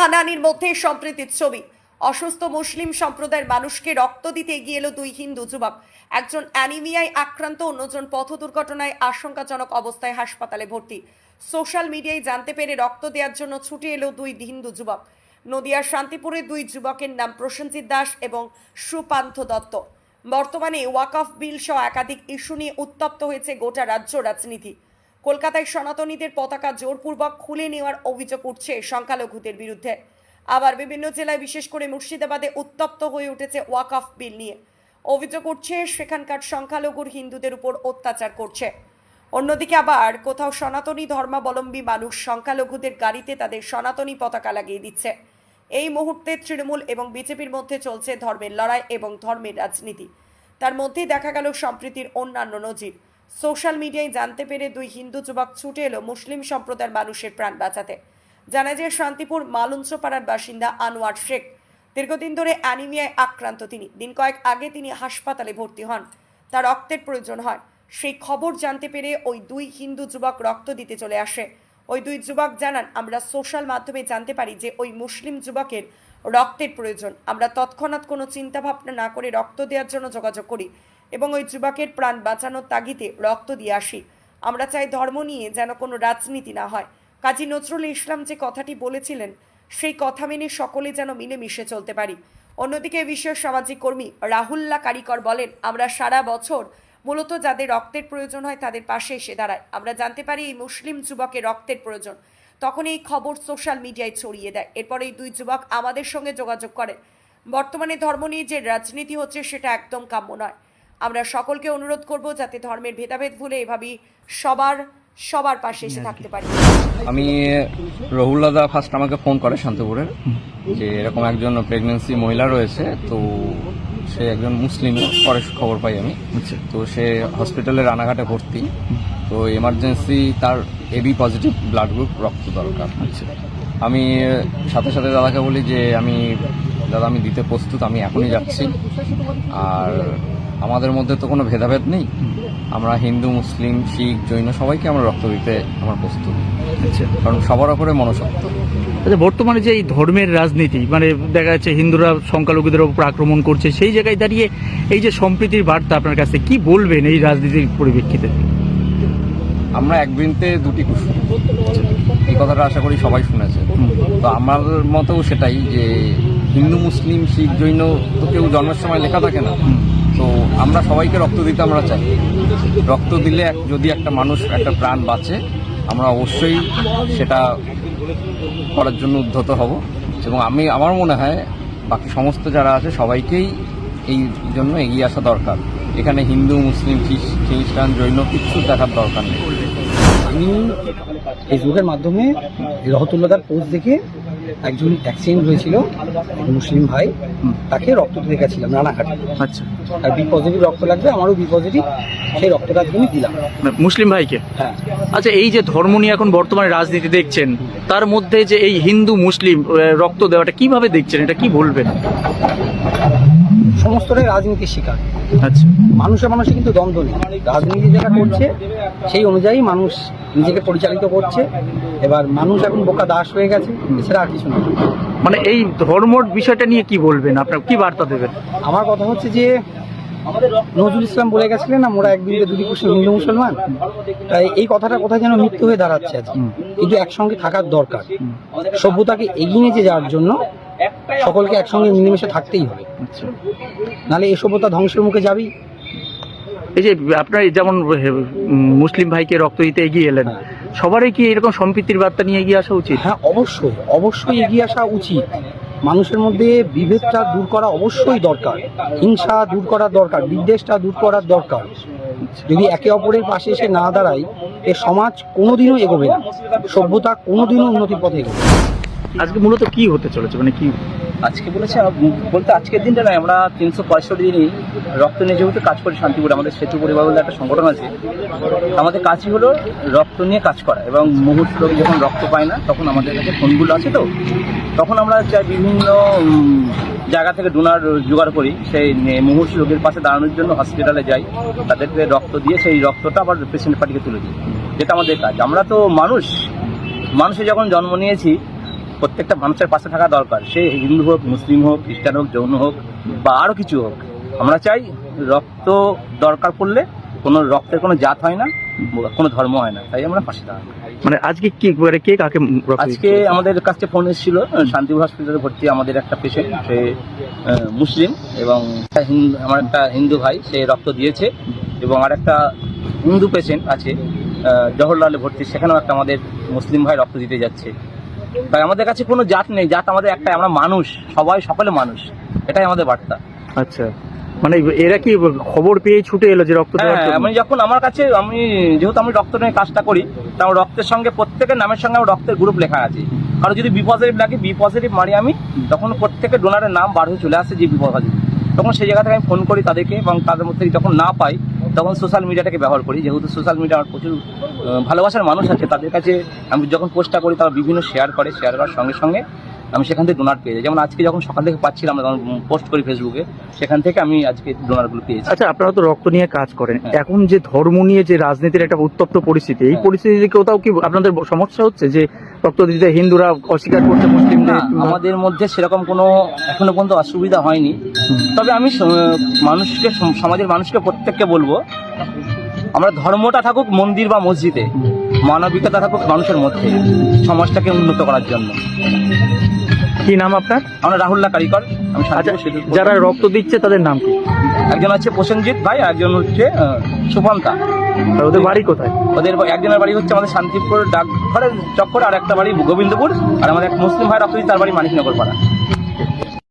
হানাহানির মধ্যে সম্প্রীতির ছবি। অসুস্থ মুসলিম সম্প্রদায়ের মানুষকে রক্ত দিতে এগিয়ে এলো দুই হিন্দু যুবক। একজন অ্যানিমিয়ায় আক্রান্ত, অন্যজন পথ দুর্ঘটনায় আশঙ্কাজনক অবস্থায় হাসপাতালে ভর্তি। সোশ্যাল মিডিয়ায় জানতে পেরে রক্ত দেওয়ার জন্য ছুটে এলো দুই হিন্দু যুবক। নদিয়ার শান্তিপুরে দুই যুবকের নাম প্রসেনজিৎ দাস এবং সুপান্থ দত্ত। বর্তমানে ওয়াকফ বিল সহ একাধিক ইস্যু নিয়ে উত্তপ্ত হয়েছে গোটা রাজ্য রাজনীতি। কলকাতায় সনাতনীদের পতাকা জোরপূর্বক খুলে নেওয়ার অভিযোগ উঠছে সংখ্যালঘুদের বিরুদ্ধে। আবার বিভিন্ন জেলায় বিশেষ করে মুর্শিদাবাদে উত্তপ্ত হয়ে উঠেছে ওয়াকফ বিল নিয়ে। অভিযোগ উঠছে, সেখানকার সংখ্যালঘুর হিন্দুদের উপর অত্যাচার করছে। অন্যদিকে আবার কোথাও সনাতনী ধর্মাবলম্বী মানুষ সংখ্যালঘুদের গাড়িতে তাদের সনাতনী পতাকা লাগিয়ে দিচ্ছে। এই মুহূর্তে তৃণমূল এবং বিজেপির মধ্যে চলছে ধর্মের লড়াই এবং ধর্মের রাজনীতি। তার মধ্যেই দেখা গেল সম্প্রীতির অন্যান্য নজির। সোশ্যাল মিডিয়ায় জানতে পেরে দুই হিন্দু যুবক ছুটে এলো মুসলিম সম্প্রদায়ের মানুষের প্রাণ বাঁচাতে। জানা যায়, শান্তিপুর মালঞ্চপাড়ার বাসিন্দা আনোয়ার শেখ দীর্ঘদিন ধরে অ্যানিমিয়ায় আক্রান্ত তিনি। দিন কয়েক আগে তিনি হাসপাতালে ভর্তি হন। তার রক্তের প্রয়োজন হয়। সেই খবর জানতে পেরে ওই দুই হিন্দু যুবক রক্ত দিতে চলে আসে। ওই দুই যুবক জানান, আমরা সোশ্যাল মাধ্যমে জানতে পারি যে ওই মুসলিম যুবকের রক্তের প্রয়োজন। আমরা তৎক্ষণাৎ কোনো চিন্তা ভাবনা না করে রক্ত দেওয়ার জন্য যোগাযোগ করি। এবং ওই যুবকের প্রাণ বাঁচানোর তাগিদে রক্ত দিয়ে আসি। আমরা চাই ধর্ম নিয়ে যেন কোনো রাজনীতি না হয়। কাজী নজরুল ইসলাম যে কথাটি বলেছিলেন, সেই কথা মেনে সকলে যেন মিলেমিশে চলতে পারি। অন্যদিকে বিষয়ে সামাজিক কর্মী রাহুল্লা কারিকর বলেন, আমরা সারা বছর মূলত যাদের রক্তের প্রয়োজন হয় তাদের পাশে এসে দাঁড়ায় আমরা জানতে পারি এই মুসলিম যুবকের রক্তের প্রয়োজন। তখন এই খবর সোশ্যাল মিডিয়ায় ছড়িয়ে দেয়। এরপর এই দুই যুবক আমাদের সঙ্গে যোগাযোগ করে বর্তমানে ধর্ম নিয়ে যে রাজনীতি হচ্ছে সেটা একদম কাম্য নয়। আমরা সকলকে অনুরোধ করব যাতে ধর্মের ভেদাভেদ ভুলে এভাবেই সবার সবার পাশে এসে থাকতে পারি। আমি রহুল দাদা ফার্স্ট আমাকে ফোন করে শান্তপুরের যে এরকম একজন প্রেগনেন্সি মহিলা রয়েছে তো সে একজন মুসলিম পরে খবর পাই আমি। তো সে হসপিটালে রানাঘাটে ভর্তি তো এমার্জেন্সি তার এবি পজিটিভ ব্লাড গ্রুপ রক্ত দরকার। আমি সাথে সাথে দাদাকে বলি যে আমি দাদা আমি দিতে প্রস্তুত আমি এখনই যাচ্ছি। আর আমাদের মধ্যে তো কোনো ভেদাভেদ নেই। আমরা হিন্দু মুসলিম শিখ জৈন সবাইকে আমরা রক্ত দিতে আমরা প্রস্তুত। আচ্ছা। কারণ সবার ওপরে মনসত্ব আচ্ছা বর্তমানে যে এই ধর্মের রাজনীতি মানে দেখা যাচ্ছে হিন্দুরা সংখ্যালঘুদের ওপর আক্রমণ করছে সেই জায়গায় দাঁড়িয়ে এই যে সম্প্রীতির বার্তা আপনার কাছে কি বলবেন এই রাজনীতির পরিপ্রেক্ষিতে? আমরা এক বৃন্তে দুটি কুসুম এই কথাটা আশা করি সবাই শুনেছে। তো আমার মতেও সেটাই যে হিন্দু মুসলিম শিখ জৈন তো কেউ জন্মের সময় লেখা থাকে না। তো আমরা সবাইকে রক্ত দিতে আমরা চাই। রক্ত দিলে যদি একটা মানুষ, একটা প্রাণ বাঁচে, আমরা অবশ্যই সেটা করার জন্য উদ্ধত হব। এবং আমি, আমার মনে হয় বাকি সমস্ত যারা আছে, সবাইকেই এই জন্য এগিয়ে আসা দরকার। এখানে হিন্দু, মুসলিম, খ্রিস- খ্রিস্টান, জৈন কিছু দেখার দরকার নেই। আমি ফেসবুকের মাধ্যমে রহতুল্লাদার পোস্ট দেখে একজন অ্যাক্সিডেন্ট হয়েছিল মুসলিম ভাই তাকে রক্ত দিতে গেছিলাম রানাঘাটে। আচ্ছা। আর বি পজিটিভ রক্ত লাগবে আমারও বি পজিটিভ সেই রক্তটা আজকে আমি দিলাম। মানে মুসলিম ভাইকে? হ্যাঁ। আচ্ছা এই যে ধর্ম নিয়ে এখন বর্তমানে রাজনীতি দেখছেন তার মধ্যে যে এই হিন্দু মুসলিম রক্ত দেওয়াটা কীভাবে দেখছেন? এটা কি বলবেন? সমস্তটাই রাজনীতির শিকার। আচ্ছা। মানুষের মানুষে কিন্তু দ্বন্দ্ব নেই। রাজনীতি যেটা করছে সেই অনুযায়ী মানুষ নিজেকে পরিচালিত করছে। এবার মানুষ এখন বোকা দাস হয়ে গেছে এছাড়া আর কিছু না। মানে এই ধর্মর বিষয়টা নিয়ে কি বলবেন? আপনার কি বার্তা দেবেন? আমার কথা হচ্ছে যে নজরুল ইসলাম বলে গেছিলেন না মোরা একদিন দুটি কুশল হিন্দু মুসলমান? তাই এই কথাটা কোথায় যেন মৃত্যু হয়ে দাঁড়াচ্ছে আজকে। কিন্তু একসঙ্গে থাকার দরকার। সভ্যতাকে এগিয়ে নিয়ে যাওয়ার জন্য সকলকে একসঙ্গে মিলেমিশে থাকতেই হবে। আচ্ছা। নাহলে এই সভ্যতা ধ্বংসের মুখে যাবেই এই যে আপনার যেমন মুসলিম ভাইকে রক্ত দিতে এগিয়ে এলেন সবারই কি এরকম সম্প্রীতির বার্তা নিয়ে এগিয়ে আসা উচিত? হ্যাঁ অবশ্যই অবশ্যই এগিয়ে আসা উচিত। মানুষের মধ্যে বিভেদটা দূর করা অবশ্যই দরকার। হিংসা দূর করার দরকার বিদ্বেষটা দূর করার দরকার। যদি একে অপরের পাশে এসে না দাঁড়ায় এ সমাজ কোনোদিনও এগোবে না। সভ্যতা কোনোদিনও উন্নতির পথে এগোবে। আজকে মূলত কি হতে চলেছে? মানে কি আজকে বলেছে বলতে আজকের দিনটা নয়, আমরা তিনশো পঁয়ষট্টি দিনই রক্ত নিয়ে যেহেতু কাজ করি শান্তিপুরে, আমাদের সেতু পরিবার বলে একটা সংগঠন আছে। আমাদের কাজই হলো রক্ত নিয়ে কাজ করা এবং মুহূর্ত লোক যখন রক্ত পায় না, তখন আমাদের কাছে ফোনগুলো আছে তো। তখন আমরা চাই বিভিন্ন জায়গা থেকে ডোনার জোগাড় করি, সেই মুহূর্ত রোগীর পাশে দাঁড়ানোর জন্য হসপিটালে যাই, তাদেরকে রক্ত দিয়ে সেই রক্তটা আবার পেশেন্ট পার্টিকে তুলে দিই। যেটা আমাদের কাজ। আমরা তো মানুষ, মানুষে যখন জন্ম নিয়েছি প্রত্যেকটা মানুষের পাশে থাকা দরকার। সে হিন্দু হোক মুসলিম হোক খ্রিস্টান হোক জৈন হোক বা আরও কিছু হোক। আমরা চাই রক্ত দরকার পড়লে কোনো রক্তের কোনো জাত হয় না কোনো ধর্ম হয় না। তাই আমরা পাশে থাকি মানে আজকে কি মানে কে কাকে আজকে? আমাদের কাছে ফোন এসেছিল শান্তিপুর হসপিটালে ভর্তি আমাদের একটা পেশেন্ট সে মুসলিম এবং আমার একটা হিন্দু ভাই সে রক্ত দিয়েছে এবং আর একটা হিন্দু পেশেন্ট আছে জওহরলালে ভর্তি সেখানেও একটা আমাদের মুসলিম ভাই রক্ত দিতে যাচ্ছে। তাই আমাদের কাছে কোনো জাত নেই জাত আমাদের একটাই আমরা মানুষ সবাই সকলে মানুষ। এটাই আমাদের বার্তা। আচ্ছা। মানে এরা কি খবর পেয়ে ছুটে এলো যে রক্ত হ্যাঁ জন্য? আমি যখন আমার কাছে আমি যেহেতু আমি রক্ত নিয়ে কাজটা করি তা আমার রক্তের সঙ্গে প্রত্যেকের নামের সঙ্গে আমার রক্তের গ্রুপ লেখা আছে। কারণ যদি বি পজিটিভ লাগে বি পজিটিভ মারি আমি তখন প্রত্যেকের ডোনারের নাম বার হয়ে চলে আসে যে বি পজিটিভ তখন সেই জায়গা থেকে আমি ফোন করি তাদেরকে এবং তাদের মধ্যে যখন না পাই তখন সোশ্যাল মিডিয়াটাকে ব্যবহার করি, যেহেতু সোশ্যাল মিডিয়া আমার প্রচুর ভালোবাসার মানুষ আছে, তাদের কাছে আমি যখন পোস্টটা করি, তারা বিভিন্ন শেয়ার করে শেয়ার করার সঙ্গে সঙ্গে আমি সেখান থেকে ডোনার পেয়ে যাই। যেমন আজকে যখন সকাল থেকে পাচ্ছিলাম যখন পোস্ট করি ফেসবুকে সেখান থেকে আমি আজকে ডোনারগুলো পেয়েছি। আচ্ছা আপনারা তো রক্ত নিয়ে কাজ করেন। হ্যাঁ। এখন যে ধর্ম নিয়ে যে রাজনীতির একটা উত্তপ্ত পরিস্থিতি এই হ্যাঁ। পরিস্থিতিতে কোথাও কি আপনাদের সমস্যা হচ্ছে যে রক্ত দিতে হিন্দুরা অস্বীকার করছে মুসলিমদের না আমাদের মধ্যে সেরকম কোনো এখনও পর্যন্ত অসুবিধা হয়নি। তবে আমি মানুষকে সমাজের মানুষকে প্রত্যেককে বলব আমরা ধর্মটা থাকুক মন্দির বা মসজিদে মানবিকতা থাকুক মানুষের মধ্যে সমাজটাকে উন্নত করার জন্য। কি নাম আপনার? আমরা রাহুল্লাহ কারিকর আমি আচ্ছা। যারা রক্ত দিচ্ছে তাদের নাম কি? একজন হচ্ছে প্রসেনজিৎ ভাই আর একজন হচ্ছে সুপন্তা আর ওদের বাড়ি কোথায়? ওদের একজনের বাড়ি হচ্ছে আমাদের শান্তিপুর ডাকঘরের চক্কর আর একটা বাড়ি গোবিন্দপুর আর আমাদের এক মুসলিম ভাই রক্ত তার বাড়ি মানিকনগর পাড়া।